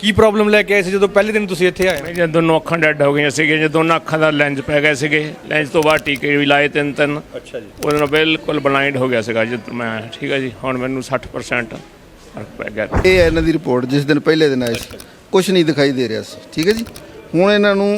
ਕੀ problem ਲੈ ਕੇ ਆਏ ਸੀ ਜਦੋਂ ਪਹਿਲੇ ਦਿਨ ਤੁਸੀਂ ਇੱਥੇ ਆਏ? ਮੇਰੇ ਦੋਨੋਂ ਅੱਖਾਂ ਡੈਡ ਹੋ ਗਈਆਂ ਸੀਗੀਆਂ ਜੇ ਦੋਨਾਂ ਅੱਖਾਂ ਦਾ ਲੈਂਸ ਪੈ ਗਏ ਸੀਗੇ ਲੈਂਸ ਤੋਂ ਬਾਅਦ ਟੀਕੇ ਵੀ ਲਾਏ ਤਿੰਨ ਤਿੰਨ। ਅੱਛਾ ਜੀ। ਉਹਦੇ ਨਾਲ ਬਿਲਕੁਲ ਬਲਾਈਂਡ ਹੋ ਗਿਆ ਸੀਗਾ ਜਦ ਮੈਂ ਠੀਕ ਹੈ ਜੀ ਹੁਣ ਮੈਨੂੰ 60% ਫ਼ਰਕ ਪੈ ਗਿਆ। ਇਹ ਹੈ ਇਹਨਾਂ ਦੀ ਰਿਪੋਰਟ ਜਿਸ ਦਿਨ ਪਹਿਲੇ ਦਿਨ ਆਏ ਸੀ। ਕੁਝ ਨਹੀਂ ਦਿਖਾਈ ਦੇ ਰਿਹਾ ਸੀ ਠੀਕ ਹੈ ਜੀ? ਹੁਣ ਇਹਨਾਂ ਨੂੰ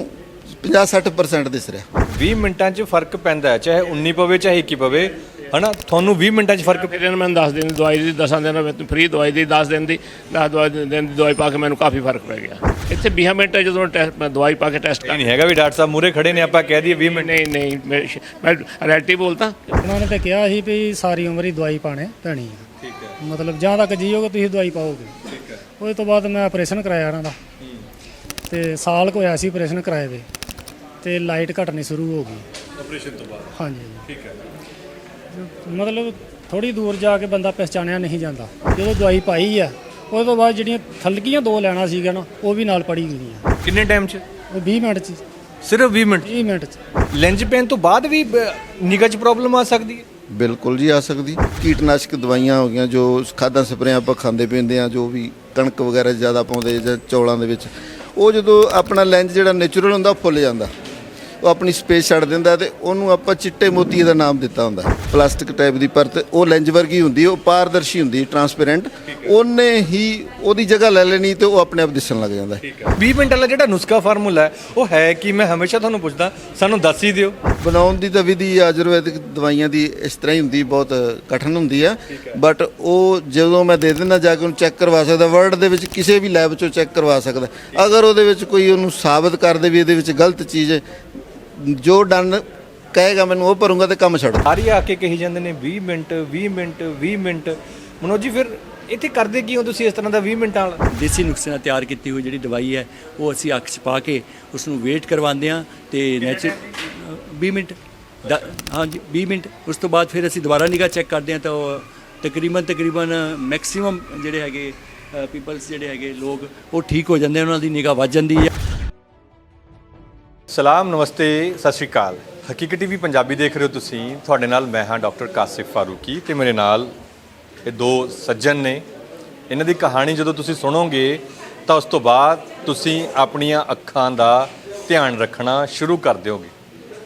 50-60% ਦਿਸ ਰਿਹਾ। 20 ਮਿੰਟਾਂ 'ਚ ਫ਼ਰਕ ਪੈਂਦਾ ਹੈ ਚਾਹੇ 19 ਪਵੇ ਚਾਹੇ 21 ਪਵੇ। ਹਨਾ? ਤੁਹਾਨੂੰ 20 ਮਿੰਟਾਂ 'ਚ ਫ਼ਰਕ ਫਿਰ ਇਹਨਾਂ ਮੈਨੂੰ 10 ਦਿਨ ਦੀ ਦਵਾਈ ਦੀ 10 ਦਿਨ ਵਿੱਚ ਫ੍ਰੀ ਦਵਾਈ ਦੀ 10 ਦਿਨ ਦੀ 10 ਦਵਾਈ ਦਿਨ ਦੀ ਦਵਾਈ ਪਾ ਕੇ ਮੈਨੂੰ ਕਾਫੀ ਫ਼ਰਕ ਪੈ ਗਿਆ। ਇੱਥੇ 20 ਮਿੰਟ ਜਦੋਂ ਟੈਸਟ ਮੈਂ ਦਵਾਈ ਪਾ ਕੇ ਟੈਸਟ ਕਰ ਨਹੀਂ ਹੈਗਾ ਵੀ ਡਾਕਟਰ ਸਾਹਿਬ ਮੂਰੇ ਖੜੇ ਨੇ ਆਪਾਂ ਕਹਿ ਦਈਏ 20 ਮਿੰਟ ਨਹੀਂ ਨਹੀਂ ਮੈਂ ਮੈਂ ਰੈਲਟੀ ਬੋਲਦਾ। ਉਹਨਾਂ ਨੇ ਤਾਂ ਕਿਹਾ ਸੀ ਵੀ ਸਾਰੀ ਉਮਰ ਹੀ ਦਵਾਈ ਪਾਣੇ ਪੈਣੀ ਆ। ਠੀਕ ਹੈ। ਮਤਲਬ ਜਾਂ ਤੱਕ ਜੀਓਗੇ ਤੁਸੀਂ ਦਵਾਈ ਪਾਓਗੇ। ਠੀਕ ਹੈ। ਉਹਦੇ ਤੋਂ ਬਾਅਦ ਮੈਂ ਆਪਰੇਸ਼ਨ ਕਰਾਇਆ ਇਹਨਾਂ ਦਾ। ਤੇ ਸਾਲ ਕੁ ਹੋਇਆ ਸੀ ਆਪਰੇਸ਼ਨ ਕਰਾਏ ਦੇ ਤੇ ਲਾਈਟ ਘਟਣੀ ਸ਼ੁਰੂ ਹੋ ਗਈ। ਆਪਰੇਸ਼ਨ ਤੋਂ ਬਾਅਦ? ਹਾਂਜੀ। ਠੀਕ ਹੈ। ਮਤਲਬ ਥੋੜੀ ਦੂਰ ਜਾ ਕੇ ਬੰਦਾ ਪਛਾਣਿਆ ਨਹੀਂ ਜਾਂਦਾ। ਜਦੋਂ ਦਵਾਈ ਪਾਈ ਆ ਉਹਦੇ ਤੋਂ ਬਾਅਦ ਜਿਹੜੀਆਂ ਥਲਕੀਆਂ ਦੋ ਲੈਣਾ ਸੀਗਾ ਨਾ ਉਹ ਵੀ ਨਾਲ ਪੜੀ ਗਈਆਂ ਕਿੰਨੇ ਟਾਈਮ 'ਚ? ਉਹ 20 ਮਿੰਟ ਚ। ਸਿਰਫ 20 ਮਿੰਟ 20 ਮਿੰਟ ਚ। ਲੈਂਜ ਪੈਨ ਤੋਂ ਬਾਅਦ ਵੀ ਨਿਗਾਹ 'ਚ ਪ੍ਰੋਬਲਮ ਆ ਸਕਦੀ ਹੈ? ਬਿਲਕੁਲ ਜੀ ਆ ਸਕਦੀ। ਕੀਟਨਾਸ਼ਕ ਦਵਾਈਆਂ ਹੋ ਗਈਆਂ ਜੋ ਖਾਦਾਂ ਸਪਰੇਆਂ ਆਪਾਂ ਖਾਂਦੇ ਪੀਂਦੇ ਆ ਜੋ ਵੀ ਕਣਕ ਵਗੈਰਾ ਜ਼ਿਆਦਾ ਪਾਉਂਦੇ ਜਾਂ ਚੌਲਾਂ ਦੇ ਵਿੱਚ ਉਹ ਜਦੋਂ ਆਪਣਾ ਲੈਂਜ ਜਿਹੜਾ ਨੇਚਰਲ ਹੁੰਦਾ ਉਹ ਫੁੱਲ ਜਾਂਦਾ। ਉਹ ਆਪਣੀ ਸਪੇਸ ਛੱਡ ਦਿੰਦਾ ਤੇ ਉਹਨੂੰ ਆਪਾਂ ਚਿੱਟੇ ਮੋਤੀ ਦਾ ਨਾਮ ਦਿੱਤਾ ਹੁੰਦਾ। ਪਲਾਸਟਿਕ ਟਾਈਪ ਦੀ ਪਰਤ ਉਹ ਲੈਂਜ ਵਰਗੀ ਹੁੰਦੀ ਉਹ ਪਾਰਦਰਸ਼ੀ ਹੁੰਦੀ ਟਰਾਂਸਪੇਰੈਂਟ ਉਹਨੇ ਹੀ ਉਹਦੀ ਜਗ੍ਹਾ ਲੈ ਲੈਣੀ ਤੇ ਉਹ ਆਪਣੇ ਆਪ ਦਿਸਣ ਲੱਗ ਜਾਂਦਾ। ਹੈ। 20 ਮਿੰਟ ਵਾਲਾ ਜਿਹੜਾ ਨੁਸਖਾ ਫਾਰਮੂਲਾ ਹੈ ਉਹ ਹੈ ਕਿ? ਮੈਂ ਹਮੇਸ਼ਾ ਤੁਹਾਨੂੰ ਪੁੱਛਦਾ ਸਾਨੂੰ ਦੱਸ ਹੀ ਦਿਓ। ਬਣਾਉਣ ਦੀ ਤਾਂ ਵਿਧੀ ਆਯੁਰਵੈਦਿਕ ਦਵਾਈਆਂ ਦੀ ਇਸ ਤਰ੍ਹਾਂ ਹੀ ਹੁੰਦੀ ਬਹੁਤ ਕਠਿਨ ਹੁੰਦੀ ਆ ਬਟ ਉਹ ਜਦੋਂ ਮੈਂ ਦੇ ਦਿੰਦਾ ਜਾ ਕੇ ਉਹਨੂੰ ਚੈੱਕ ਕਰਵਾ ਸਕਦਾ। ਵਰਲਡ ਦੇ ਵਿੱਚ ਕਿਸੇ ਵੀ ਲੈਬ ਚੋਂ ਚੈੱਕ ਕਰਵਾ ਸਕਦਾ। ਅਗਰ ਉਹਦੇ ਵਿੱਚ ਕੋਈ ਉਹਨੂੰ ਸਾਬਤ ਕਰ ਦੇ ਵੀ ਇਹਦੇ ਵਿੱਚ ਗਲਤ ਚੀਜ਼ ਜੋ ਡਨ ਕਹੇਗਾ ਮੈਨੂੰ ਉਹ ਭਰੂੰਗਾ ਤੇ ਕੰਮ ਛੱਡ। ਸਾਰੀ ਆ ਕੇ ਕਹੀ ਜਾਂਦੇ ਨੇ 20 ਮਿੰਟ 20 ਮਿੰਟ 20 ਮਿੰਟ। ਮਨੋਜ ਜੀ ਫਿਰ ਇੱਥੇ ਕਰਦੇ ਕੀ ਹੋ ਤੁਸੀਂ ਇਸ ਤਰ੍ਹਾਂ ਦਾ 20 ਮਿੰਟਾਂ ਵਾਲਾ? ਦੇਸੀ ਨੁਸਖੇ ਨਾਲ ਤਿਆਰ ਕੀਤੀ ਹੋਈ ਜਿਹੜੀ ਦਵਾਈ ਹੈ ਉਹ ਅਸੀਂ ਅੱਖ 'ਚ ਪਾ ਕੇ ਉਸ ਨੂੰ ਵੇਟ ਕਰਵਾਉਂਦੇ ਹਾਂ ਤੇ ਨੈਚਰ 20 ਮਿੰਟ। ਹਾਂਜੀ 20 ਮਿੰਟ। ਉਸ ਤੋਂ ਬਾਅਦ ਫਿਰ ਅਸੀਂ ਦੁਬਾਰਾ ਨਿਗਾਹ ਚੈੱਕ ਕਰਦੇ ਹਾਂ ਤਾਂ ਉਹ ਤਕਰੀਬਨ ਤਕਰੀਬਨ ਮੈਕਸਿਮਮ ਜਿਹੜੇ ਹੈਗੇ ਪੀਪਲਸ ਜਿਹੜੇ ਹੈਗੇ ਲੋਕ ਉਹ ਠੀਕ ਹੋ ਜਾਂਦੇ ਆ, ਉਹਨਾਂ ਦੀ ਨਿਗਾਹ ਵੱਧ ਜਾਂਦੀ ਹੈ। ਸਲਾਮ, ਨਮਸਤੇ, ਸਤਿ ਸ਼੍ਰੀ ਅਕਾਲ। ਹਕੀਕਤ ਟੀਵੀ ਪੰਜਾਬੀ ਦੇਖ ਰਹੇ ਹੋ ਤੁਸੀਂ। ਤੁਹਾਡੇ ਨਾਲ ਮੈਂ ਹਾਂ ਡਾਕਟਰ ਕਾਸਿਫ ਫਾਰੂਕੀ ਤੇ ਮੇਰੇ ਨਾਲ ਇਹ ਦੋ ਸੱਜਣ ਨੇ। ਇਹਨਾਂ ਦੀ ਕਹਾਣੀ ਜਦੋਂ ਤੁਸੀਂ ਸੁਣੋਗੇ ਤਾਂ ਉਸ ਤੋਂ ਬਾਅਦ ਤੁਸੀਂ ਆਪਣੀਆਂ ਅੱਖਾਂ ਦਾ ਧਿਆਨ ਰੱਖਣਾ ਸ਼ੁਰੂ ਕਰ ਦਿਓਗੇ।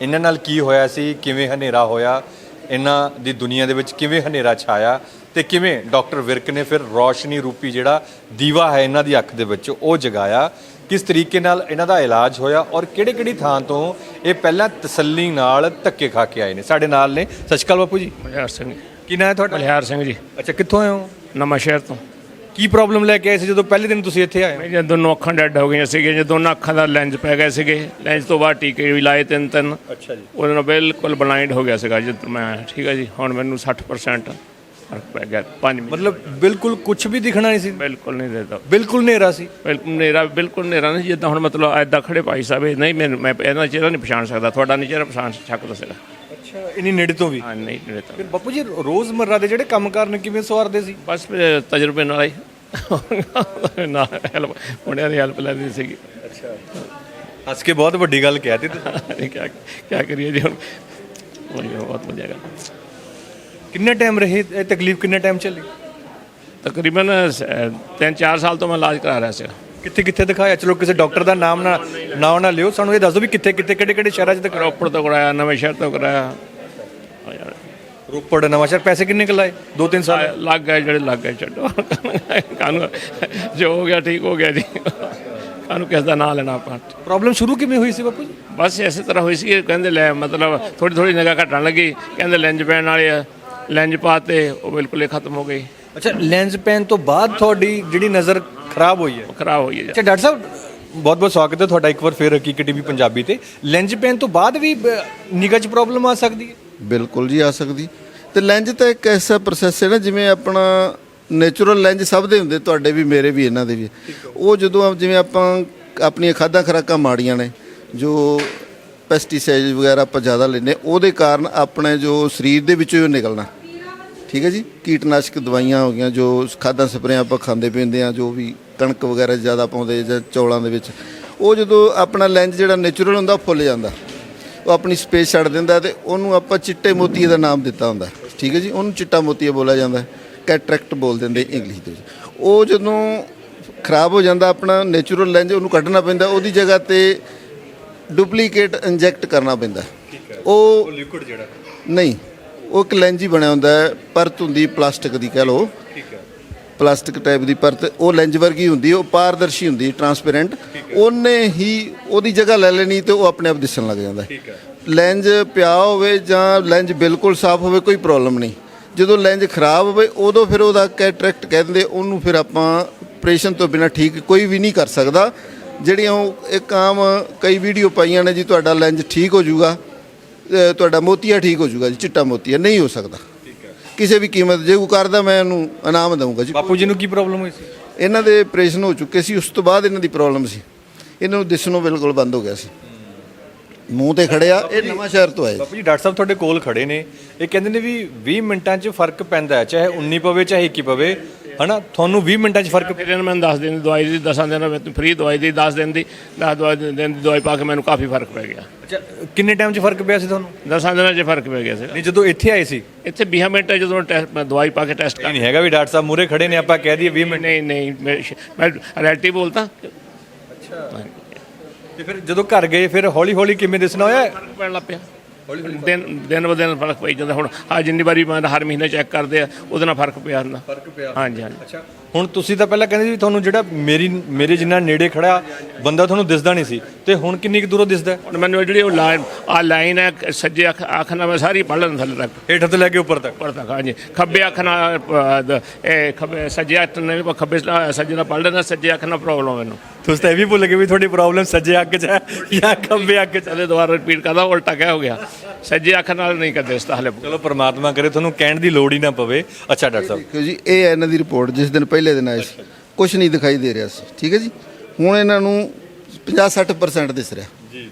ਇਹਨਾਂ ਨਾਲ ਕੀ ਹੋਇਆ ਸੀ? ਕਿਵੇਂ ਹਨੇਰਾ ਹੋਇਆ? ਇਹਨਾਂ ਦੀ ਦੁਨੀਆ ਦੇ ਵਿੱਚ ਕਿਵੇਂ ਹਨੇਰਾ ਛਾਇਆ? ਤੇ ਕਿਵੇਂ? ਡਾਕਟਰ ਵਿਰਕ ਨੇ ਫਿਰ ਰੋਸ਼ਨੀ ਰੂਪੀ ਜਿਹੜਾ ਦੀਵਾ ਹੈ ਇਹਨਾਂ ਦੀ ਅੱਖ ਦੇ ਵਿੱਚ ਉਹ ਜਗਾਇਆ। ਕਿਸ ਤਰੀਕੇ ਨਾਲ ਇਹਨਾਂ ਦਾ ਇਲਾਜ ਹੋਇਆ ਔਰ ਕਿਹੜੇ ਕਿਹੜੀ ਥਾਂ ਤੋਂ ਇਹ ਪਹਿਲਾਂ ਤਸੱਲੀ ਨਾਲ ਧੱਕੇ ਖਾ ਕੇ ਆਏ ਨੇ? ਸਾਡੇ ਨਾਲ ਨੇ ਸਤਿ ਸ਼੍ਰੀ ਅਕਾਲ ਬਾਪੂ ਜੀ। ਬਲਿਹਾਰ ਸਿੰਘ। ਕੀ ਨਾਂ ਹੈ ਤੁਹਾਡਾ? ਬਲਿਹਾਰ ਸਿੰਘ ਜੀ। ਅੱਛਾ ਕਿੱਥੋਂ ਆਏ ਹੋ? ਨਵਾਂ ਸ਼ਹਿਰ ਤੋਂ। ਕੀ ਪ੍ਰੋਬਲਮ ਲੈ ਕੇ ਆਏ ਸੀ ਜਦੋਂ ਪਹਿਲੇ ਦਿਨ ਤੁਸੀਂ ਇੱਥੇ ਆਏ ਮੇਰੇ ਦੋਨੋਂ ਅੱਖਾਂ ਡੈਡ ਹੋ ਗਈਆਂ ਸੀਗੀਆਂ ਜੇ ਦੋਨਾਂ ਅੱਖਾਂ ਦਾ ਲੈਂਸ ਪੈ ਗਏ ਸੀਗੇ ਲੈਂਸ ਤੋਂ ਬਾਅਦ ਟੀਕੇ ਵੀ ਲਾਏ ਤਿੰਨ ਤਿੰਨ ਅੱਛਾ ਜੀ। ਉਹਦੇ ਨਾਲ ਬਿਲਕੁਲ ਬਲਾਈਂਡ ਹੋ ਗਿਆ ਸੀਗਾ ਜਦ ਮੈਂ ਠੀਕ ਹੈ ਜੀ ਹੁਣ ਮੈਨੂੰ 60% ਫ਼ਰਕ ਪੈ ਗਿਆ 5 ਮਿੰਟ ਮਤਲਬ ਬਿਲਕੁਲ ਕੁਝ ਵੀ ਦਿਖਣਾ ਨਹੀਂ ਸੀ। ਬਿਲਕੁਲ ਨਹੀਂ ਦੇਦਾ ਬਿਲਕੁਲ ਹਨੇਰਾ ਸੀ। ਬਿਲਕੁਲ ਨੇਰਾ ਬਿਲਕੁਲ ਨੇਰਾ ਨਹੀਂ ਜਿੱਦਾਂ ਹੁਣ ਮਤਲਬ ਐਦਾਂ ਖੜੇ ਭਾਈ ਸਾਹਿਬ ਇਹ ਨਹੀਂ ਮੈਨੂੰ ਮੈਂ ਇਹਨਾਂ ਚਿਹਰਾ ਨਹੀਂ ਪਛਾਣ ਸਕਦਾ ਤੁਹਾਡਾ ਨਹੀਂ ਚਿਹਰਾ ਪਛਾਣ ਸਕਦਾ ਅੱਛਾ ਇਨੀ ਨੇੜੇ ਤੋਂ ਵੀ? ਹਾਂ ਨਹੀਂ ਨੇੜੇ ਤਾਂ। ਫਿਰ ਬਾਪੂ ਜੀ ਰੋਜ਼ਮਰਰਾ ਦੇ ਜਿਹੜੇ ਕੰਮਕਾਰ ਨੇ ਕਿਵੇਂ ਸਵਾਰਦੇ ਸੀ? ਬਸ ਤਜਰਬੇ ਨਾਲ ਹੀ ਨਾ ਹੈਲਪ ਮੁੰਡਿਆਂ ਦੀ ਹੈਲਪ ਲੈਂਦੀ ਸੀਗੀ। ਅੱਛਾ। ਹੱਸ ਕੇ ਬਹੁਤ ਵੱਡੀ ਗੱਲ ਕਹਿਤੀ ਤੁਸੀਂ। ਕਿਆ ਕਿਆ ਕਰੀਏ ਜੀ ਹੁਣ? ਬਹੁਤ ਵਧੀਆ ਗੱਲ। ਕਿੰਨੇ ਟਾਈਮ ਰਹੇ ਇਹ ਤਕਲੀਫ ਕਿੰਨੇ ਟਾਈਮ ਚੱਲੀ? ਤਕਰੀਬਨ 3-4 ਸਾਲ ਤੋਂ ਮੈਂ ਇਲਾਜ ਕਰਾ ਰਿਹਾ ਸੀ ਕਿੱਥੇ ਕਿੱਥੇ ਦਿਖਾਇਆ? ਚਲੋ ਕਿਸੇ ਡਾਕਟਰ ਦਾ ਨਾਮ ਨਾ ਨਾਮ ਨਾ ਲਿਓ। ਸਾਨੂੰ ਇਹ ਦੱਸ ਦਿਓ ਵੀ ਕਿੱਥੇ ਕਿੱਥੇ ਕਿਹੜੇ ਕਿਹੜੇ ਸ਼ਹਿਰਾਂ 'ਚ ਦਿਖਾਇਆ? ਰੋਪੜ ਤੋਂ ਕਰਾਇਆ ਨਵੇਂ ਸ਼ਹਿਰ ਤੋਂ ਕਰਾਇਆ। ਰੋਪੜ ਨਵਾਂਸ਼ਹਿਰ ਪੈਸੇ ਕਿੰਨੇ ਕੁ ਲਾਏ? 2-3 ਸਾਲ? ਲੱਗ ਗਏ ਜਿਹੜੇ ਲੱਗ ਗਏ ਛੱਡੋ। ਕਾਨੂੰ ਜੋ ਹੋ ਗਿਆ ਠੀਕ ਹੋ ਗਿਆ ਜੀ। ਕਾਨੂੰ ਕਿਸ ਦਾ ਨਾਂ ਲੈਣਾ ਆਪਾਂ? ਪ੍ਰੋਬਲਮ ਸ਼ੁਰੂ ਕਿਵੇਂ ਹੋਈ ਸੀ ਬਾਪੂ ਜੀ? ਬਸ ਇਸੇ ਤਰ੍ਹਾਂ ਹੋਈ ਸੀ ਕਹਿੰਦੇ ਲੈ ਮਤਲਬ ਥੋੜੀ ਥੋੜੀ ਨਿਗਾਹ ਘਟਣ ਲੱਗੀ। ਕਹਿੰਦੇ ਲੈਂਜ ਪੈਣ ਵਾਲੇ ਆ। ਲੈਂਜ ਪਾਤੇ ਉਹ ਬਿਲਕੁਲ ਹੀ ਖਤਮ ਹੋ ਗਈ। ਅੱਛਾ ਲੈਂਸ ਪੈਨ ਤੋਂ ਬਾਅਦ ਤੁਹਾਡੀ ਜਿਹੜੀ ਨਜ਼ਰ ਖਰਾਬ ਹੋਈ ਹੈ? ਉਹ ਖਰਾਬ ਹੋਈ ਹੈ ਅੱਛਾ ਡਾਕਟਰ ਸਾਹਿਬ ਬਹੁਤ ਬਹੁਤ ਸਵਾਗਤ ਹੈ ਤੁਹਾਡਾ ਇੱਕ ਵਾਰ ਫੇਰ ਹਕੀਕਤ ਟੀਵੀ ਪੰਜਾਬੀ ਤੇ। ਲੈਂਸ ਪੈਨ ਤੋਂ ਬਾਅਦ ਵੀ ਨਿਗਾਹ 'ਚ ਪ੍ਰੋਬਲਮ ਆ ਸਕਦੀ ਹੈ? ਬਿਲਕੁਲ ਜੀ ਆ ਸਕਦੀ। ਤੇ ਲੈਂਜ ਤਾਂ ਇੱਕ ਐਸਾ ਪ੍ਰੋਸੈਸ ਹੈ ਨਾ ਜਿਵੇਂ ਆਪਣਾ ਨੇਚਰਲ ਲੈਂਜ ਸਭ ਦੇ ਹੁੰਦੇ ਤੁਹਾਡੇ ਵੀ ਮੇਰੇ ਵੀ ਇਹਨਾਂ ਦੇ ਵੀ। ਉਹ ਜਦੋਂ ਆਪ- ਜਿਵੇਂ ਆਪਾਂ ਆਪਣੀਆਂ ਖਾਦਾਂ ਖੁਰਾਕਾਂ ਮਾੜੀਆਂ ਨੇ ਜੋ ਪੈਸਟੀਸਾਈਡ ਵਗੈਰਾ ਆਪਾਂ ਜ਼ਿਆਦਾ ਲੈਂਦੇ ਉਹਦੇ ਕਾਰਨ ਆਪਣੇ ਜੋ ਸਰੀਰ ਦੇ ਵਿੱਚੋਂ ਹੀ ਨਿਕਲਣਾ। ਠੀਕ ਹੈ ਜੀ? ਕੀਟਨਾਸ਼ਕ ਦਵਾਈਆਂ ਹੋ ਗਈਆਂ, ਜੋ ਖਾਦਾਂ ਸਪਰੇਆਂ ਆਪਾਂ ਖਾਂਦੇ ਪੀਂਦੇ ਆ ਜੋ ਵੀ ਕਣਕ ਵਗੈਰਾ ਜ਼ਿਆਦਾ ਪਾਉਂਦੇ ਜਾਂ ਚੌਲਾਂ ਦੇ ਵਿੱਚ, ਉਹ ਜਦੋਂ ਆਪਣਾ ਲੈਂਜ ਜਿਹੜਾ ਨੇਚਰਲ ਹੁੰਦਾ, ਉਹ ਫੁੱਲ ਜਾਂਦਾ। ਉਹ ਆਪਣੀ ਸਪੇਸ ਛੱਡ ਦਿੰਦਾ ਤੇ ਉਹਨੂੰ ਆਪਾਂ ਚਿੱਟੇ ਮੋਤੀਏ ਦਾ ਨਾਮ ਦਿੱਤਾ ਹੁੰਦਾ। ਠੀਕ ਹੈ ਜੀ? ਉਹਨੂੰ ਚਿੱਟਾ ਮੋਤੀਆ ਬੋਲਿਆ ਜਾਂਦਾ। ਕੈਟਰੈਕਟ ਬੋਲ ਦਿੰਦੇ ਇੰਗਲਿਸ਼ ਦੇ ਵਿੱਚ। ਉਹ ਜਦੋਂ ਖਰਾਬ ਹੋ ਜਾਂਦਾ, ਆਪਣਾ ਨੇਚਰਲ ਲੈਂਜ ਉਹਨੂੰ ਕੱਢਣਾ ਪੈਂਦਾ, ਉਹਦੀ ਜਗ੍ਹਾ ਤੇ ਡੁਪਲੀਕੇਟ ਇੰਜੈਕਟ ਕਰਨਾ ਪੈਂਦਾ। ਉਹ ਲਿਕੁਇਡ ਜਿਹੜਾ। ਨਹੀਂ ਉਹ ਇੱਕ ਲੈਂਜ ਬਣਿਆ ਹੁੰਦਾ ਹੈ ਪਰਤ ਹੁੰਦੀ ਪਲਾਸਟਿਕ ਦੀ ਕਹਿ ਲਓ। ਠੀਕ ਹੈ। ਪਲਾਸਟਿਕ ਟਾਈਪ ਦੀ ਪਰਤ ਉਹ ਲੈਂਜ ਵਰਗੀ ਹੁੰਦੀ ਉਹ ਪਾਰਦਰਸ਼ੀ ਹੁੰਦੀ ਟਰਾਂਸਪੇਰੈਂਟ। ਉਹਨੇ ਹੀ ਉਹਦੀ ਜਗ੍ਹਾ ਲੈ ਲੈਣੀ ਤੇ ਉਹ ਆਪਣੇ ਆਪ ਦਿਸਣ ਲੱਗ ਜਾਂਦਾ ਹੈ। ਠੀਕ ਹੈ। ਲੈਂਜ ਪਿਆ ਹੋਵੇ ਜਾਂ ਲੈਂਜ ਬਿਲਕੁਲ ਸਾਫ਼ ਹੋਵੇ ਕੋਈ ਪ੍ਰੋਬਲਮ ਨਹੀਂ। ਜਦੋਂ ਲੈਂਜ ਖਰਾਬ ਹੋਵੇ ਉਦੋਂ ਫਿਰ ਉਹਦਾ ਕੈਟਰੈਕਟ ਕਹਿੰਦੇ ਉਹਨੂੰ ਫਿਰ ਆਪਾਂ ਆਪਰੇਸ਼ਨ ਤੋਂ ਬਿਨਾ ਠੀਕ ਕੋਈ ਵੀ ਨਹੀਂ ਕਰ ਸਕਦਾ। ਜਿਹੜੀਆਂ ਉਹ ਇੱਕ ਆਮ ਕਈ ਵੀਡੀਓ ਪਾਈਆਂ ਨੇ ਜੀ ਤੁਹਾਡਾ ਲੈਂਜ ਠੀਕ ਹੋ ਜਾਊਗਾ ਤੁਹਾਡਾ ਮੋਤੀਆ ਠੀਕ ਹੋ ਜਾਊਗਾ ਜੀ ਚਿੱਟਾ ਮੋਤੀਆ ਨਹੀਂ ਹੋ ਸਕਦਾ। ਕਿਸੇ ਵੀ ਕੀਮਤ ਜੇ ਉਹ ਕਰਦਾ ਮੈਂ ਇਹਨੂੰ ਇਨਾਮ ਦਊਂਗਾ ਜੀ। ਬਾਪੂ ਜੀ ਨੂੰ ਕੀ ਪ੍ਰੋਬਲਮ ਹੋਈ ਸੀ? ਇਹਨਾਂ ਦੇ ਆਪਰੇਸ਼ਨ ਹੋ ਚੁੱਕੇ ਸੀ ਉਸ ਤੋਂ ਬਾਅਦ ਇਹਨਾਂ ਦੀ ਪ੍ਰੋਬਲਮ ਸੀ। ਇਹਨਾਂ ਨੂੰ ਦਿਸਣੋਂ ਬਿਲਕੁਲ ਬੰਦ ਹੋ ਗਿਆ ਸੀ। ਮੂੰਹ ਤੇ ਖੜਿਆ ਇਹ ਨਵਾਂ ਸ਼ਹਿਰ ਤੋਂ ਆਏ। ਬਾਪੂ ਜੀ ਡਾਕਟਰ ਸਾਹਿਬ ਤੁਹਾਡੇ ਕੋਲ ਖੜੇ ਨੇ। ਇਹ ਕਹਿੰਦੇ ਨੇ ਵੀ 20 ਮਿੰਟਾਂ 'ਚ ਫ਼ਰਕ ਪੈਂਦਾ ਹੈ ਚਾਹੇ 19 ਪਵੇ ਚਾਹੇ 21 ਪਵੇ। ਹਨਾ? ਤੁਹਾਨੂੰ 20 ਮਿੰਟਾਂ 'ਚ ਫ਼ਰਕ ਫਿਰ ਇਹਨਾਂ ਮੈਨੂੰ 10 ਦਿਨ ਦੀ ਦਵਾਈ ਦੀ 10 ਦਿਨ ਵਿੱਚ ਫ੍ਰੀ ਦਵਾਈ ਦੀ 10 ਦਿਨ ਦੀ 10 ਦਵਾਈ ਦਿਨ ਦੀ ਦਵਾਈ ਪਾ ਕੇ ਮੈਨੂੰ ਕਾਫੀ ਫ਼ਰਕ ਪੈ ਗਿਆ। ਅੱਛਾ ਕਿੰਨੇ ਟਾਈਮ 'ਚ ਫ਼ਰਕ ਪਿਆ ਸੀ ਤੁਹਾਨੂੰ? 10 ਦਿਨਾਂ 'ਚ ਫ਼ਰਕ ਪੈ ਗਿਆ ਸੀ ਨਹੀਂ ਜਦੋਂ ਇੱਥੇ ਆਏ ਸੀ? ਇੱਥੇ 20 ਮਿੰਟ ਜਦੋਂ ਟੈਸਟ ਮੈਂ ਦਵਾਈ ਪਾ ਕੇ ਟੈਸਟ ਨਹੀਂ ਹੈਗਾ ਵੀ ਡਾਕਟਰ ਸਾਹਿਬ ਮੂਰੇ ਖੜੇ ਨੇ ਆਪਾਂ ਕਹਿ ਦਈਏ 20 ਮਿੰਟ ਨਹੀਂ ਨਹੀਂ ਮੈਂ ਰਿਐਲਿਟੀ ਬੋਲਦਾ। ਤੇ ਫਿਰ ਜਦੋਂ ਘਰ ਗਏ ਫਿਰ ਹੌਲੀ ਹੌਲੀ ਕਿਵੇਂ ਦਿਸਣਾ ਹੋਇਆ? ਫ਼ਰਕ ਪੈਣ ਲੱਗ ਪਿਆ। ਦਿਨ ਦਿਨ ਬ ਦਿਨ ਫ਼ਰਕ ਪਈ ਜਾਂਦਾ। ਹੁਣ ਆ ਜਿੰਨੀ ਵਾਰੀ ਮੈਂ ਹਰ ਮਹੀਨੇ ਚੈੱਕ ਕਰਦੇ ਆ ਉਹਦੇ ਨਾਲ ਫ਼ਰਕ ਪਿਆ ਹੁੰਦਾ। ਫ਼ਰਕ ਪਿਆ ਹਾਂਜੀ ਹਾਂਜੀ। ਅੱਛਾ। ਹੁਣ ਤੁਸੀਂ ਤਾਂ ਪਹਿਲਾਂ ਕਹਿੰਦੇ ਸੀ ਤੁਹਾਨੂੰ ਜਿਹੜਾ ਮੇਰੀ ਮੇਰੇ ਜਿੰਨਾ ਨੇੜੇ ਖੜਾ ਬੰਦਾ ਤੁਹਾਨੂੰ ਦਿਸਦਾ ਨਹੀਂ ਸੀ। ਤੇ ਹੁਣ ਕਿੰਨੀ ਕੁ ਦੂਰੋਂ ਦਿਸਦਾ? ਹੁਣ ਮੈਨੂੰ ਇਹ ਜਿਹੜੀ ਉਹ ਲਾਈਨ ਆ ਲਾਈਨ ਹੈ ਸੱਜੇ ਅੱਖ ਅੱਖ ਨਾਲ ਮੈਂ ਸਾਰੀ ਪੜ੍ਹ ਲੈਂਦਾ ਥੱਲੇ ਤੱਕ। ਹੇਠ ਤੋਂ ਲੈ ਕੇ ਉੱਪਰ ਤੱਕ। ਉੱਪਰ ਤੱਕ ਹਾਂਜੀ। ਖੱਬੇ ਅੱਖ ਨਾਲ ਇਹ ਖੱਬੇ ਸੱਜੇ ਅੱਖ ਨਾਲ ਖੱਬੇ ਸੱਜੇ ਨਾਲ ਪੜ੍ਹ ਲੈਂਦਾ ਸੱਜੇ ਅੱਖ ਨਾਲ ਪ੍ਰੋਬਲਮ ਮੈਨੂੰ। ਤੁਸੀਂ ਤਾਂ ਇਹ ਵੀ ਭੁੱਲ ਗਏ ਵੀ ਤੁਹਾਡੀ ਪ੍ਰੋਬਲਮ ਸੱਜੇ ਅੱਖ 'ਚ ਹੈ ਜਾਂ ਖੱਬੇ ਅੱਖ 'ਚ ਹੈ। ਚਲੇ ਦੁਬਾਰਾ ਰਿਪੀਟ ਕਰਦਾ ਉਲਟਾ ਕਿਆ ਹੋ ਗਿਆ? ਸੱਜੇ ਅੱਖ ਨਾਲ ਨਹੀਂ ਕਰਦੇ ਇਸ ਹਲੇ। ਚਲੋ ਪ੍ਰਮਾਤਮਾ ਕਰੇ ਤੁਹਾਨੂੰ ਕਹਿਣ ਦੀ ਲੋੜ ਹੀ ਨਾ ਪਵੇ। ਅੱਛਾ ਡਾਕਟਰ ਸਾਹਿਬ। ਦੇਖੋ ਜੀ ਇਹ ਹੈ ਇਹਨਾਂ ਦੀ ਰਿਪੋਰਟ ਜਿਸ ਦਿਨ ਪਹਿਲੇ ਦਿਨ ਆਏ ਸੀ। ਕੁਝ ਨਹੀਂ ਦਿਖਾਈ ਦੇ ਰਿਹਾ ਸੀ ਠੀਕ ਹੈ ਜੀ? ਹੁਣ ਇਹਨਾਂ ਨੂੰ 50 60% ਦਿਸ ਰਿਹਾ। ਜੀ ਜੀ।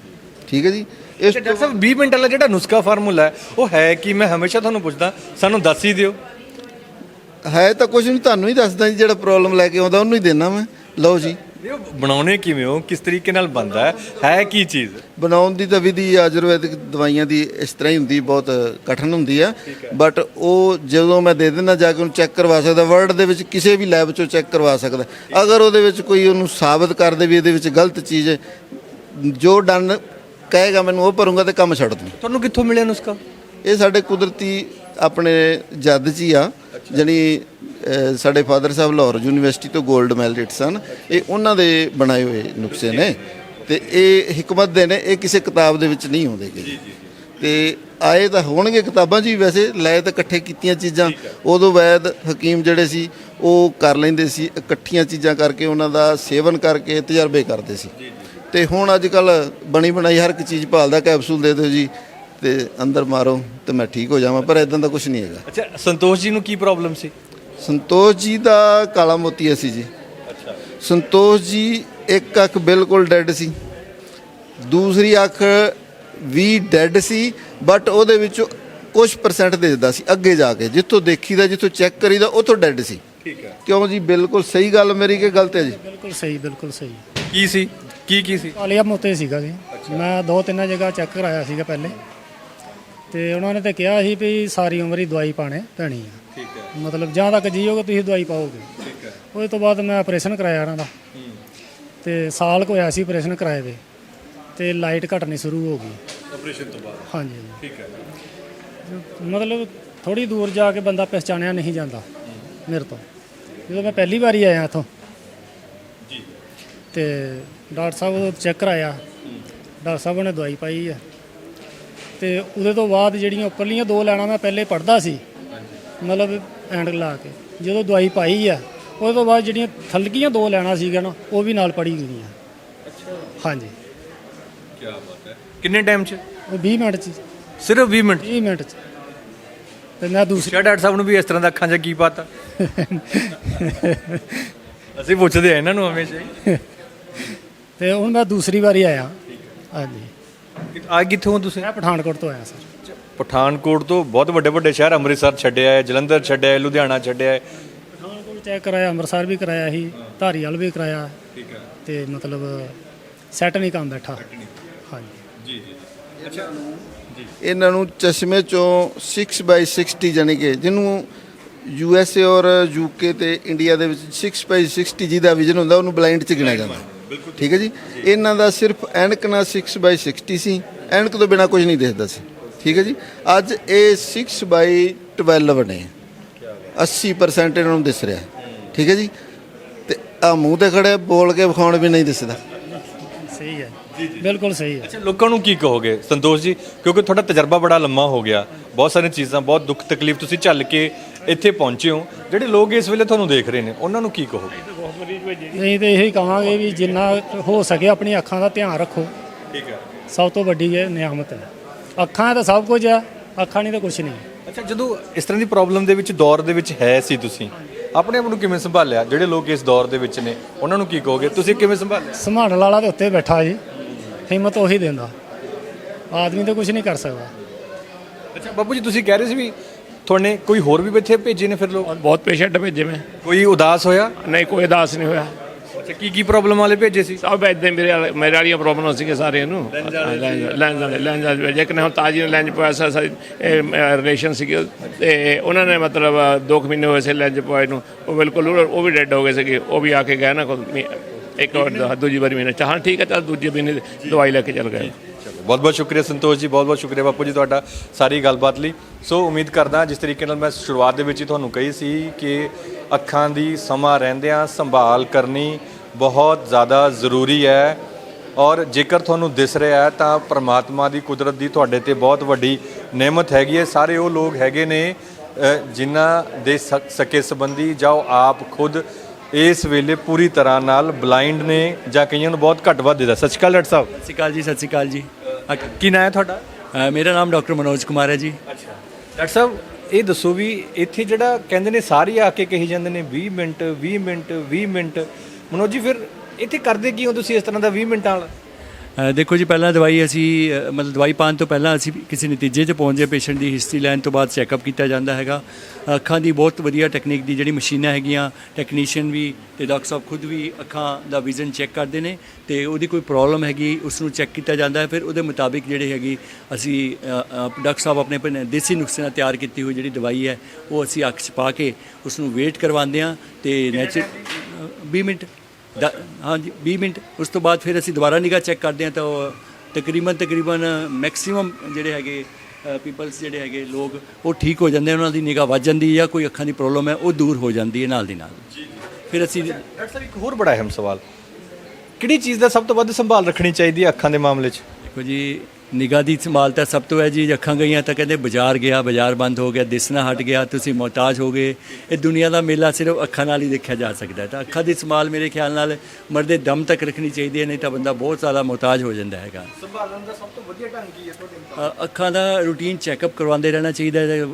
ਠੀਕ ਹੈ ਜੀ? ਇਸ ਡਾਕਟਰ ਸਾਹਿਬ 20 ਮਿੰਟ ਵਾਲਾ ਜਿਹੜਾ ਨੁਸਖਾ ਫਾਰਮੂਲਾ ਹੈ ਉਹ ਹੈ ਕਿ? ਮੈਂ ਹਮੇਸ਼ਾ ਤੁਹਾਨੂੰ ਪੁੱਛਦਾ ਸਾਨੂੰ ਦੱਸ ਹੀ ਦਿਓ। ਹੈ ਤਾਂ ਕੁਝ ਨਹੀਂ ਤੁਹਾਨੂੰ ਹੀ ਦੱਸਦਾ ਜੀ ਜਿਹੜਾ ਪ੍ਰੋਬਲਮ ਲੈ ਕੇ ਆਉਂਦਾ ਉਹਨੂੰ ਹੀ ਦੇਣਾ ਮੈਂ। ਲਓ ਜੀ। ਇਹ ਉਹ ਬਣਾਉਣੇ ਕਿਵੇਂ ਹੋ? ਕਿਸ ਤਰੀਕੇ ਨਾਲ ਬਣਦਾ ਹੈ? ਹੈ ਕੀ ਚੀਜ਼? ਬਣਾਉਣ ਦੀ ਤਾਂ ਵਿਧੀ ਆਯੁਰਵੈਦਿਕ ਦਵਾਈਆਂ ਦੀ ਇਸ ਤਰ੍ਹਾਂ ਹੀ ਹੁੰਦੀ ਬਹੁਤ ਕਠਿਨ ਹੁੰਦੀ ਆ ਬਟ ਉਹ ਜਦੋਂ ਮੈਂ ਦੇ ਦਿੰਦਾ ਜਾ ਕੇ ਉਹਨੂੰ ਚੈੱਕ ਕਰਵਾ ਸਕਦਾ ਵਰਲਡ ਦੇ ਵਿੱਚ ਕਿਸੇ ਵੀ ਲੈਬ ਚੋਂ ਚੈੱਕ ਕਰਵਾ ਸਕਦਾ। ਅਗਰ ਉਹਦੇ ਵਿੱਚ ਕੋਈ ਉਹਨੂੰ ਸਾਬਤ ਕਰ ਦੇ ਵੀ ਇਹਦੇ ਵਿੱਚ ਗਲਤ ਚੀਜ਼ ਹੈ ਜੋ ਡਨ ਕਹੇਗਾ ਮੈਨੂੰ ਉਹ ਭਰੂੰਗਾ ਤੇ ਕੰਮ ਛੱਡ ਦੂੰ। ਤੁਹਾਨੂੰ ਕਿੱਥੋਂ ਮਿਲਿਆ ਨੁਸਖਾ? ਇਹ ਸਾਡੇ ਕੁਦਰਤੀ ਆਪਣੇ ਜੱਦ ਚ ਹੀ ਆ ਜਾਣੀ ਅਹ, ਸਾਡੇ ਫਾਦਰ ਸਾਹਿਬ ਲਾਹੌਰ ਯੂਨੀਵਰਸਿਟੀ ਤੋਂ 골ਡ ਮੈਡਲਿਸਟ ਸਨ। ਇਹ ਉਹਨਾਂ ਦੇ ਬਣਾਏ ਹੋਏ ਨੁਕਸੇ ਨੇ। ਤੇ ਇਹ ਹਕਮਤ ਦੇ ਨੇ, ਇਹ ਕਿਸੇ ਕਿਤਾਬ ਦੇ ਵਿੱਚ ਨਹੀਂ ਆਉਂਦੇ ਜੀ ਤੇ ਆਏ ਤਾਂ ਹੋਣਗੇ ਕਿਤਾਬਾਂ 'ਚ ਵੀ ਵੈਸੇ, ਲੈ ਤਾਂ ਇਕੱਠੇ ਕੀਤੀਆਂ ਚੀਜ਼ਾਂ। ਉਦੋਂ ਵੈਦ ਹਕੀਮ ਜਿਹੜੇ ਸੀ, ਉਹ ਕਰ ਲੈਂਦੇ ਸੀ, ਇਕੱਠੀਆਂ ਚੀਜ਼ਾਂ ਕਰਕੇ ਉਹਨਾਂ ਦਾ ਸੇਵਨ ਕਰਕੇ ਤਜਰਬੇ ਕਰਦੇ ਸੀ। ਤੇ ਹੁਣ ਅੱਜ ਕੱਲ ਬਣੀ ਬਣਾਈ ਹਰ ਇੱਕ ਚੀਜ਼ ਭਾਲਦਾ ਕੈਪਸੂਲ ਦੇ ਦਿਓ ਜੀ। ਤੇ ਅੰਦਰ ਮਾਰੋ ਤੇ ਮੈਂ ਠੀਕ ਹੋ ਜਾਵਾਂ, ਪਰ ਇਦਾਂ ਦਾ ਕੁਝ ਨਹੀਂ ਹੈਗਾ। ਅੱਛਾ, ਸੰਤੋਸ਼ ਜੀ ਨੂੰ ਕੀ ਪ੍ਰੋਬਲਮ ਸੀ? ਸੰਤੋਸ਼ ਜੀ ਦਾ ਕਾਲਾ ਮੋਤੀਆ ਸੀ ਜੀ। ਅੱਛਾ। ਸੰਤੋਸ਼ ਜੀ ਇੱਕ ਅੱਖ ਬਿਲਕੁਲ ਡੈੱਡ ਸੀ। ਦੂਸਰੀ ਅੱਖ ਵੀ ਡੈੱਡ ਸੀ ਬਟ ਉਹਦੇ ਵਿੱਚੋਂ ਕੁਝ ਪਰਸੈਂਟ ਦਿਸਦਾ ਸੀ ਅੱਗੇ ਜਾ ਕੇ। ਜਿੱਥੋਂ ਦੇਖੀਦਾ ਜਿੱਥੋਂ ਚੈੱਕ ਕਰੀਦਾ ਉੱਥੋਂ ਡੈੱਡ ਸੀ। ਠੀਕ ਹੈ। ਕਿਉਂ ਜੀ? ਬਿਲਕੁਲ ਸਹੀ ਗੱਲ ਮੇਰੀ ਕਿ ਗਲਤ ਹੈ ਜੀ? ਬਿਲਕੁਲ ਸਹੀ ਬਿਲਕੁਲ ਸਹੀ। ਕੀ ਸੀ? ਕੀ ਕੀ ਸੀ? ਕਾਲੀਆ ਮੋਤੇ ਸੀਗਾ ਜੀ। ਮੈਂ ਦੋ ਤਿੰਨ ਜਗ੍ਹਾ ਚੈੱਕ ਕਰਾਇਆ ਸੀਗਾ ਪਹਿਲੇ। ਤੇ ਉਹਨਾਂ ਨੇ ਤਾਂ ਕਿਹਾ ਸੀ ਵੀ ਸਾਰੀ ਉਮਰ ਹੀ ਦਵਾਈ ਪਾਣੇ ਪੈਣੀ ਆ। ਹੈ ਮਤਲਬ ਜਾਂ ਤੱਕ ਜੀਓਗੇ ਤੁਸੀਂ ਦਵਾਈ ਪਾਓਗੇ। ਠੀਕ ਹੈ। ਉਹਦੇ ਤੋਂ ਬਾਅਦ ਮੈਂ ਆਪਰੇਸ਼ਨ ਕਰਾਇਆ ਉਹਨਾਂ ਦਾ। ਤੇ ਸਾਲ ਕੁ ਹੋਇਆ ਸੀ ਆਪਰੇਸ਼ਨ ਕਰਾਏ ਦੇ ਤੇ ਲਾਈਟ ਘਟਣੀ ਸ਼ੁਰੂ ਹੋ ਗਈ। ਆਪਰੇਸ਼ਨ ਤੋਂ ਬਾਅਦ? ਹਾਂਜੀ ਠੀਕ ਹੈ। ਮਤਲਬ ਥੋੜੀ ਦੂਰ ਜਾ ਕੇ ਬੰਦਾ ਪਛਾਣਿਆ ਨਹੀਂ ਜਾਂਦਾ ਮੇਰੇ ਤੋਂ। ਜਦੋਂ ਮੈਂ ਪਹਿਲੀ ਵਾਰੀ ਆਇਆ ਇੱਥੋਂ। ਜੀ। ਤੇ ਡਾਕਟਰ ਸਾਹਿਬ ਚੈੱਕ ਕਰਾਇਆ। ਡਾਕਟਰ ਸਾਹਿਬ ਨੇ ਦਵਾਈ ਪਾਈ ਆ। ਤੇ ਉਹਦੇ ਤੋਂ ਬਾਅਦ ਜਿਹੜੀਆਂ ਉੱਪਰਲੀਆਂ ਦੋ ਲੈਣਾ ਮੈਂ ਪਹਿਲੇ ਪੜਦਾ ਸੀ। ਮਤਲਬ ਐਂਡ ਲਾ ਕੇ ਜਦੋਂ ਦਵਾਈ ਪਾਈ ਆ ਉਹਦੇ ਤੋਂ ਬਾਅਦ ਜਿਹੜੀਆਂ ਥਲਕੀਆਂ ਦੋ ਲੈਣਾ ਸੀਗਾ ਨਾ ਉਹ ਵੀ ਨਾਲ ਪੜੀ ਗਈਆਂ। ਅੱਛਾ ਹਾਂਜੀ। ਕੀ ਬਾਤ ਹੈ। ਕਿੰਨੇ ਟਾਈਮ 'ਚ? ਉਹ 20 ਮਿੰਟ ਚ। ਸਿਰਫ 20 ਮਿੰਟ 20 ਮਿੰਟ ਚ। ਤੇ ਮੈਂ ਦੂਸਰੀ ਡਾਕਟਰ ਸਾਹਿਬ ਨੂੰ ਵੀ ਇਸ ਤਰ੍ਹਾਂ ਦਾ ਅੱਖਾਂ 'ਚ ਕੀ ਪਤਾ ਅਸੀਂ ਪੁੱਛਦੇ ਆ ਇਹਨਾਂ ਨੂੰ ਹਮੇਸ਼ਾ ਹੀ। ਤੇ ਹੁਣ ਮੈਂ ਦੂਸਰੀ ਵਾਰੀ ਆਇਆ। ਹਾਂਜੀ। ਆ ਕਿੱਥੋਂ ਹੋ ਤੁਸੀਂ? ਮੈਂ ਪਠਾਨਕੋਟ ਤੋਂ ਆਇਆ ਸਰ। ਪਠਾਨਕੋਟ ਤੋਂ ਬਹੁਤ ਵੱਡੇ ਵੱਡੇ ਸ਼ਹਿਰ ਅੰਮ੍ਰਿਤਸਰ ਛੱਡਿਆ ਹੈ ਜਲੰਧਰ ਛੱਡਿਆ ਹੈ ਲੁਧਿਆਣਾ ਛੱਡਿਆ ਹੈ। ਪਠਾਨਕੋਟ ਚੈੱਕ ਕਰਾਇਆ ਅੰਮ੍ਰਿਤਸਰ ਵੀ ਕਰਾਇਆ ਸੀ ਧਾਰੀਵਾਲ ਵੀ ਕਰਾਇਆ। ਠੀਕ ਹੈ। ਤੇ ਮਤਲਬ ਸੈੱਟ ਨਹੀਂ ਕੰਮ ਬੈਠਾ। ਹਾਂਜੀ। ਜੀ ਜੀ ਅੱਛਾ ਇਹਨਾਂ ਨੂੰ ਚਸ਼ਮੇ ਚੋਂ 6 ਬਾਈ 60 ਜਾਨੀ ਕਿ ਜਿਹਨੂੰ ਯੂ ਐਸ ਏ ਔਰ ਯੂਕੇ ਤੇ ਇੰਡੀਆ ਦੇ ਵਿੱਚ 6 ਬਾਈ 60 ਜਿਹਦਾ ਵਿਜ਼ਨ ਹੁੰਦਾ ਉਹਨੂੰ ਬਲਾਈਂਡ ਚ ਗਿਣਿਆ ਜਾਂਦਾ। ਠੀਕ ਹੈ ਜੀ? ਇਹਨਾਂ ਦਾ ਸਿਰਫ ਐਨਕ ਨਾਲ 6 ਬਾਈ 60 ਸੀ। ਐਨਕ ਤੋਂ ਬਿਨਾ ਕੁਝ ਨਹੀਂ ਦਿਖਦਾ ਸੀ। ਠੀਕ ਹੈ ਜੀ? ਅੱਜ ਇਹ 6 ਬਾਈ 12 ਬਣੇ 80% ਇਹਨਾਂ ਨੂੰ ਦਿਸ ਰਿਹਾ। ਠੀਕ ਹੈ ਜੀ? ਤੇ ਆ ਮੂੰਹ ਤੇ ਖੜੇ ਬੋਲ ਕੇ ਵਿਖਾਉਣ ਵੀ ਨਹੀਂ ਦਿਸਦਾ। ਸਹੀ ਹੈ। ਬਿਲਕੁਲ ਸਹੀ ਹੈ। ਅੱਛਾ ਲੋਕਾਂ ਨੂੰ ਕੀ ਕਹੋਗੇ? ਸੰਤੋਸ਼ ਜੀ ਕਿਉਂਕਿ ਤੁਹਾਡਾ ਤਜਰਬਾ ਬੜਾ ਲੰਮਾ ਹੋ ਗਿਆ। ਬਹੁਤ ਸਾਰੀਆਂ ਚੀਜ਼ਾਂ ਬਹੁਤ ਦੁੱਖ ਤਕਲੀਫ ਤੁਸੀਂ ਝੱਲ ਕੇ ਇੱਥੇ ਪਹੁੰਚੇ ਹੋ। ਜਿਹੜੇ ਲੋਕ ਇਸ ਵੇਲੇ ਤੁਹਾਨੂੰ ਦੇਖ ਰਹੇ ਨੇ ਉਹਨਾਂ ਨੂੰ ਕੀ ਕਹੋਗੇ? ਨਹੀਂ ਤੇ ਇਹੀ ਕਹਾਂਗੇ ਵੀ ਜਿੰਨਾ ਹੋ ਸਕੇ ਆਪਣੀ ਅੱਖਾਂ ਦਾ ਧਿਆਨ ਰੱਖੋ। ਠੀਕ ਹੈ। ਸਭ ਤੋਂ ਵੱਡੀ ਇਹ ਨਿਆਮਤ ਹੈ। ਅੱਖਾਂ ਤਾਂ ਸਭ ਕੁਝ ਆ ਅੱਖਾਂ ਨਹੀਂ ਤਾਂ ਕੁਝ ਨਹੀਂ। ਅੱਛਾ ਜਦੋਂ ਇਸ ਤਰ੍ਹਾਂ ਦੀ ਪ੍ਰੋਬਲਮ ਦੇ ਵਿੱਚ ਦੌਰ ਦੇ ਵਿੱਚ ਹੈ ਸੀ ਤੁਸੀਂ ਆਪਣੇ ਆਪ ਨੂੰ ਕਿਵੇਂ ਸੰਭਾਲਿਆ? ਜਿਹੜੇ ਲੋਕ ਇਸ ਦੌਰ ਦੇ ਵਿੱਚ ਨੇ ਉਹਨਾਂ ਨੂੰ ਕੀ ਕਹੋਗੇ? ਤੁਸੀਂ ਕਿਵੇਂ ਸੰਭਾਲਿਆ? ਸੰਭਾਲਣ ਵਾਲਾ ਦੇ ਉੱਤੇ ਬੈਠਾ ਜੀ। ਹਿੰਮਤ ਉਹੀ ਦਿੰਦਾ। ਆਦਮੀ ਤਾਂ ਕੁਝ ਨਹੀਂ ਕਰ ਸਕਦਾ। ਅੱਛਾ ਬਾਬੂ ਜੀ ਤੁਸੀਂ ਕਹਿ ਰਹੇ ਸੀ ਵੀ ਤੁਹਾਨੇ ਕੋਈ ਹੋਰ ਵੀ ਇੱਥੇ ਭੇਜੇ ਨੇ ਫਿਰ ਲੋਕ? ਬਹੁਤ ਪੇਸ਼ੈਂਟ ਭੇਜੇ ਮੈਂ। ਕੋਈ ਉਦਾਸ ਹੋਇਆ? ਨਹੀਂ ਕੋਈ ਉਦਾਸ ਨਹੀਂ ਹੋਇਆ। ਅੱਛਾ ਕੀ ਕੀ ਪ੍ਰੋਬਲਮ ਵਾਲੇ ਭੇਜੇ ਸੀ? ਸਭ ਇਦਾਂ ਮੇਰੇ ਵਾਲੇ- ਮੇਰੇ ਵਾਲੀਆਂ ਪ੍ਰੋਬਲਮ ਸੀਗੇ ਸਾਰਿਆਂ ਨੂੰ। ਲੈਂਜ ਵਾਲੇ ਲੈਂਜ ਵਾਲੇ ਜੇ ਕਿ ਹੁਣ ਤਾਜੀ ਨੇ ਲੈਂਜ ਪਾਇਆ ਸਾ ਰਿਲੇਸ਼ਨ ਸੀਗੇ। ਤੇ ਉਹਨਾਂ ਨੇ ਮਤਲਬ 2 ਮਹੀਨੇ ਹੋਏ ਸੀ ਲੈਂਜ ਪਾਏ ਨੂੰ। ਉਹ ਬਿਲਕੁਲ ਉਹ ਉਹ ਵੀ ਡੈੱਡ ਹੋ ਗਏ ਸੀਗੇ। ਉਹ ਵੀ ਆ ਕੇ ਗਏ ਨਾ ਕੋਈ ਮੀ- ਇੱਕ ਵਾਰ ਦ- ਦੂਜੀ ਵਾਰੀ ਮਹੀਨੇ ਚਾਹਾਂ ਠੀਕ ਹੈ ਚੱਲ ਦੂਜੇ ਮਹੀਨੇ ਦਵਾਈ ਲੈ ਕੇ ਚੱਲ ਗਏ। ਬਹੁਤ ਬਹੁਤ ਸ਼ੁਕਰੀਆ ਸੰਤੋਸ਼ ਜੀ ਬਹੁਤ ਬਹੁਤ ਸ਼ੁਕਰੀਆ ਬਾਪੂ ਜੀ ਤੁਹਾਡਾ ਸਾਰੀ ਗੱਲਬਾਤ ਲਈ। ਸੋ ਉਮੀਦ ਕਰਦਾ ਜਿਸ ਤਰੀਕੇ ਨਾਲ ਮੈਂ ਸ਼ੁਰੂਆਤ ਦੇ ਵਿੱਚ ਹੀ ਤੁਹਾਨੂੰ ਕਹੀ ਸੀ ਕਿ ਅੱਖਾਂ ਦੀ ਸਮਾਂ ਰਹਿੰਦਿਆਂ ਸੰਭਾਲ ਕਰਨੀ ਬਹੁਤ ਜ਼ਿਆਦਾ ਜ਼ਰੂਰੀ ਹੈ। ਔਰ ਜੇਕਰ ਤੁਹਾਨੂੰ ਦਿਸ ਰਿਹਾ ਹੈ ਤਾਂ ਪ੍ਰਮਾਤਮਾ ਦੀ ਕੁਦਰਤ ਦੀ ਤੁਹਾਡੇ ਤੇ ਬਹੁਤ ਵੱਡੀ ਨੇਮਤ ਹੈਗੀ ਹੈ। ਸਾਰੇ ਉਹ ਲੋਕ ਹੈਗੇ ਨੇ ਜਿਨ੍ਹਾਂ ਦੇ ਸਕੇ ਸੰਬੰਧੀ ਜਾਂ ਉਹ ਆਪ ਖੁਦ ਇਸ ਵੇਲੇ ਪੂਰੀ ਤਰ੍ਹਾਂ ਨਾਲ ਬਲਾਈਂਡ ਨੇ ਜਾਂ ਕਈਆਂ ਨੂੰ ਬਹੁਤ ਘੱਟ ਵੱਧ ਦੇਦਾ ਸਤਿ ਸ਼੍ਰੀ ਅਕਾਲ ਡਾਕਟਰ ਸਾਹਿਬ। ਸਤਿ ਸ਼੍ਰੀ ਅਕਾਲ ਜੀ ਸਤਿ ਸ਼੍ਰੀ ਅਕਾਲ ਜੀ। ਕੀ ਨਾਂ ਹੈ ਤੁਹਾਡਾ? ਮੇਰਾ ਨਾਮ ਡਾਕਟਰ ਮਨੋਜ ਕੁਮਾਰ ਹੈ ਜੀ। ਅੱਛਾ। ਡਾਕਟਰ ਸਾਹਿਬ ਇਹ ਦੱਸੋ ਵੀ ਇੱਥੇ ਜਿਹੜਾ ਕਹਿੰਦੇ ਨੇ ਸਾਰੇ ਆ ਕੇ ਕਹੀ ਜਾਂਦੇ ਨੇ 20 ਮਿੰਟ 20 ਮਿੰਟ 20 ਮਿੰਟ ਮਨੋਜ ਜੀ, ਫਿਰ ਇੱਥੇ ਕਰਦੇ ਕੀ ਹੋ ਤੁਸੀਂ ਇਸ ਤਰ੍ਹਾਂ ਦਾ 20 ਮਿੰਟਾਂ ਵਾਲਾ? ਦੇਖੋ ਜੀ, ਪਹਿਲਾਂ ਦਵਾਈ ਅਸੀਂ ਮਤਲਬ ਦਵਾਈ ਪਾਉਣ ਤੋਂ ਪਹਿਲਾਂ ਅਸੀਂ ਕਿਸੇ ਨਤੀਜੇ 'ਚ ਪਹੁੰਚੇ ਪੇਸ਼ੈਂਟ ਦੀ ਹਿਸਟਰੀ ਲੈਣ ਤੋਂ ਬਾਅਦ ਚੈੱਕਅਪ ਕੀਤਾ ਜਾਂਦਾ ਹੈਗਾ। ਅੱਖਾਂ ਦੀ ਬਹੁਤ ਵਧੀਆ ਟੈਕਨੀਕ ਦੀ ਜਿਹੜੀ ਮਸ਼ੀਨਾਂ ਹੈਗੀਆਂ ਟੈਕਨੀਸ਼ੀਅਨ ਵੀ ਤੇ ਡਾਕਟਰ ਸਾਹਿਬ ਖੁਦ ਵੀ ਅੱਖਾਂ ਦਾ ਵਿਜ਼ਨ ਚੈੱਕ ਕਰਦੇ ਨੇ ਤੇ ਉਹਦੀ ਕੋਈ ਪ੍ਰੋਬਲਮ ਹੈਗੀ ਉਸ ਨੂੰ ਚੈੱਕ ਕੀਤਾ ਜਾਂਦਾ ਹੈ। ਫਿਰ ਉਹਦੇ ਮੁਤਾਬਿਕ ਜਿਹੜੇ ਹੈਗੀ, ਅਸੀਂ ਡਾਕਟਰ ਸਾਹਿਬ ਆਪਣੇ ਆਪਣੇ ਦੇਸੀ ਨੁਸਖੇ ਨਾਲ ਤਿਆਰ ਕੀਤੀ ਹੋਈ ਜਿਹੜੀ ਦਵਾਈ ਹੈ, ਉਹ ਅਸੀਂ ਅੱਖ 'ਚ ਪਾ ਕੇ ਉਸ ਨੂੰ ਵੇਟ ਕਰਵਾਉਂਦੇ ਹਾਂ ਤੇ ਨੈਚਰ 20 ਮਿੰਟ। ਹਾਂਜੀ 20 ਮਿੰਟ। ਉਸ ਤੋਂ ਬਾਅਦ ਫਿਰ ਅਸੀਂ ਦੁਬਾਰਾ ਨਿਗਾਹ ਚੈੱਕ ਕਰਦੇ ਹਾਂ ਤਾਂ ਉਹ ਤਕਰੀਬਨ ਤਕਰੀਬਨ ਮੈਕਸਿਮਮ ਜਿਹੜੇ ਹੈਗੇ ਪੀਪਲਸ ਜਿਹੜੇ ਹੈਗੇ ਲੋਕ ਉਹ ਠੀਕ ਹੋ ਜਾਂਦੇ ਉਹਨਾਂ ਦੀ ਨਿਗਾਹ ਵੱਜ ਜਾਂਦੀ ਹੈ ਜਾਂ ਕੋਈ ਅੱਖਾਂ ਦੀ ਪ੍ਰੋਬਲਮ ਹੈ ਉਹ ਦੂਰ ਹੋ ਜਾਂਦੀ ਹੈ ਨਾਲ ਦੀ ਨਾਲ। ਫਿਰ ਅਸੀਂ ਡਾਕਟਰ ਸਾਹਿਬ ਇੱਕ ਹੋਰ ਬੜਾ ਅਹਿਮ ਸਵਾਲ। ਕਿਹੜੀ ਚੀਜ਼ ਦਾ ਸਭ ਤੋਂ ਵੱਧ ਸੰਭਾਲ ਰੱਖਣੀ ਚਾਹੀਦੀ ਹੈ ਅੱਖਾਂ ਦੇ ਮਾਮਲੇ 'ਚ? ਦੇਖੋ ਜੀ ਨਿਗਾਹ ਦੀ ਸੰਭਾਲ ਤਾਂ ਸਭ ਤੋਂ ਹੈ ਜੀ ਅੱਖਾਂ ਗਈਆਂ ਤਾਂ ਕਹਿੰਦੇ ਬਾਜ਼ਾਰ ਗਿਆ ਬਾਜ਼ਾਰ ਬੰਦ ਹੋ ਗਿਆ ਦਿਸਣਾ ਹਟ ਗਿਆ ਤੁਸੀਂ ਮੁਹਤਾਜ ਹੋ ਗਏ। ਇਹ ਦੁਨੀਆ ਦਾ ਮੇਲਾ ਸਿਰਫ ਅੱਖਾਂ ਨਾਲ ਹੀ ਦੇਖਿਆ ਜਾ ਸਕਦਾ ਹੈ। ਤਾਂ ਅੱਖਾਂ ਦੀ ਸੰਭਾਲ ਮੇਰੇ ਖਿਆਲ ਨਾਲ ਮਰਦੇ ਦਮ ਤੱਕ ਰੱਖਣੀ ਚਾਹੀਦੀ ਹੈ ਨਹੀਂ ਤਾਂ ਬੰਦਾ ਬਹੁਤ ਜ਼ਿਆਦਾ ਮੁਹਤਾਜ ਹੋ ਜਾਂਦਾ ਹੈਗਾ। ਸੰਭਾਲਣ ਦਾ ਸਭ ਤੋਂ ਵਧੀਆ ਢੰਗ ਕੀ ਹੈ ਤੁਹਾਡੇ ਅੱਖਾਂ ਦਾ ਰੂਟੀਨ ਚੈੱਕਅਪ ਕਰਵਾਉਂਦੇ ਰਹਿਣਾ ਚਾਹੀਦਾ ਹੈ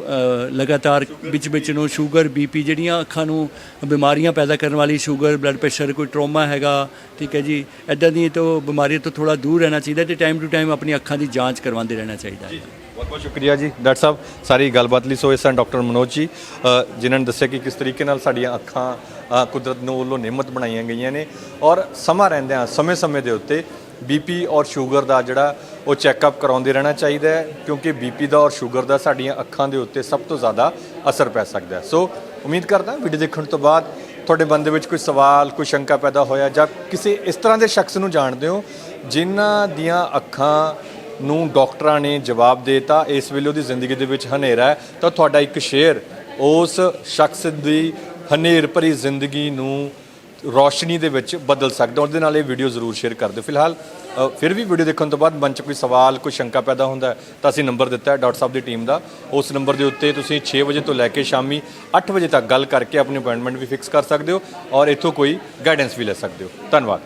ਲਗਾਤਾਰ ਵਿੱਚ ਵਿੱਚ ਨੂੰ ਸ਼ੂਗਰ ਬੀਪੀ ਜਿਹੜੀਆਂ ਅੱਖਾਂ ਨੂੰ ਬਿਮਾਰੀਆਂ ਪੈਦਾ ਕਰਨ ਵਾਲੀ ਸ਼ੂਗਰ ਬਲੱਡ ਪ੍ਰੈਸ਼ਰ ਕੋਈ ਟਰੋਮਾ ਹੈਗਾ ਠੀਕ ਹੈ ਜੀ ਐਦਾਂ ਦੀ ਤੋਂ ਬਿਮਾਰੀਆਂ ਤੋਂ ਥੋੜਾ ਦੂਰ ਰਹਿਣਾ ਚਾਹੀਦਾ ਤੇ ਟਾਈਮ ਟੂ ਟਾਈਮ ਆਪਣੀ ਅੱਖਾਂ ਦੀ ਜਾਂਚ ਕਰਵਾਉਂਦੇ ਰਹਿਣਾ ਚਾਹੀਦਾ ਹੈ। ਬਹੁਤ ਬਹੁਤ ਸ਼ੁਕਰੀਆ ਜੀ ਡਾਕਟਰ ਸਾਹਿਬ ਸਾਰੀ ਗੱਲਬਾਤ ਲਈ ਸੋ ਇਸ ਹਨ ਡਾਕਟਰ ਮਨੋਜ ਜੀ ਅ, ਜਿਨ੍ਹਾਂ ਨੇ ਦੱਸਿਆ ਕਿ ਕਿਸ ਤਰੀਕੇ ਨਾਲ ਸਾਡੀਆਂ ਅੱਖਾਂ ਅ, ਕੁਦਰਤ ਨੂੰ ਵੱਲੋਂ ਨਿਯਮਤ ਬਣਾਈਆਂ ਗਈਆਂ ਨੇ ਔਰ ਸਮਾਂ ਰਹਿੰਦਿਆਂ ਸਮੇਂ-ਸਮੇਂ ਦੇ ਉੱਤੇ ਬੀਪੀ ਔਰ ਸ਼ੂਗਰ ਦਾ ਜਿਹੜਾ ਉਹ ਚੈੱਕਅਪ ਕਰਾਉਂਦੇ ਰਹਿਣਾ ਚਾਹੀਦਾ ਹੈ ਕਿਉਂਕਿ ਬੀਪੀ ਦਾ ਔਰ ਸ਼ੂਗਰ ਦਾ ਸਾਡੀਆਂ ਅੱਖਾਂ ਦੇ ਉੱਤੇ ਸਭ ਤੋਂ ਜ਼ਿਆਦਾ ਅਸਰ ਪੈ ਸਕਦਾ ਹੈ। ਸੋ ਉਮੀਦ ਕਰਦਾ ਵੀਡੀਓ ਦੇਖਣ ਤੋਂ ਬਾਅਦ ਤੁਹਾਡੇ ਮਨ ਦੇ ਵਿੱਚ ਕੋਈ ਸਵਾਲ ਕੋਈ ਸ਼ੰਕਾ ਪੈਦਾ ਹੋਇਆ ਜਾਂ ਕਿਸੇ ਇਸ ਤਰ੍ਹਾਂ ਦੇ ਸ਼ਖਸ ਨੂੰ ਜਾਣਦੇ ਹੋ ਜਿਨ੍ਹਾਂ ਦੀਆਂ ਅੱਖਾਂ ਨੂੰ ਡਾਕਟਰਾਂ ਨੇ ਜਵਾਬ ਦੇਤਾ, ਇਸ ਵੇਲੇ ਉਹਦੀ ਜ਼ਿੰਦਗੀ ਦੇ ਵਿੱਚ ਹਨੇਰਾ ਹੈ। ਤਾਂ ਤੁਹਾਡਾ ਇੱਕ ਸ਼ੇਅਰ ਉਸ ਸ਼ਖਸ ਦੀ ਹਨੇਰ ਭਰੀ ਜ਼ਿੰਦਗੀ ਨੂੰ ਰੋਸ਼ਨੀ ਦੇ ਵਿੱਚ ਬਦਲ ਸਕਦਾ ਉਹਦੇ ਨਾਲ ਇਹ ਵੀਡੀਓ ਜ਼ਰੂਰ ਸ਼ੇਅਰ ਕਰ ਦਿਓ। ਫਿਲਹਾਲ ਫਿਰ ਵੀ ਵੀਡੀਓ ਦੇਖਣ ਤੋਂ ਬਾਅਦ ਮਨ 'ਚ ਕੋਈ ਸਵਾਲ, ਕੋਈ ਸ਼ੰਕਾ ਪੈਦਾ ਹੁੰਦਾ ਤਾਂ ਅਸੀਂ ਨੰਬਰ ਦਿੱਤਾ ਹੈ ਡਾਕਟਰ ਸਾਹਿਬ ਦੀ ਟੀਮ ਦਾ। ਉਸ ਨੰਬਰ ਦੇ ਉੱਤੇ ਤੁਸੀਂ 6 ਵਜੇ ਤੋਂ ਲੈ ਕੇ ਸ਼ਾਮੀ 8 ਵਜੇ ਤੱਕ ਗੱਲ ਕਰਕੇ ਆਪਣੀ ਅਪਾਇੰਟਮੈਂਟ ਵੀ ਫਿਕਸ ਕਰ ਸਕਦੇ ਹੋ ਔਰ ਇੱਥੋਂ ਕੋਈ ਗਾਈਡੈਂਸ ਵੀ ਲੈ ਸਕਦੇ ਹੋ। ਧੰਨਵਾਦ।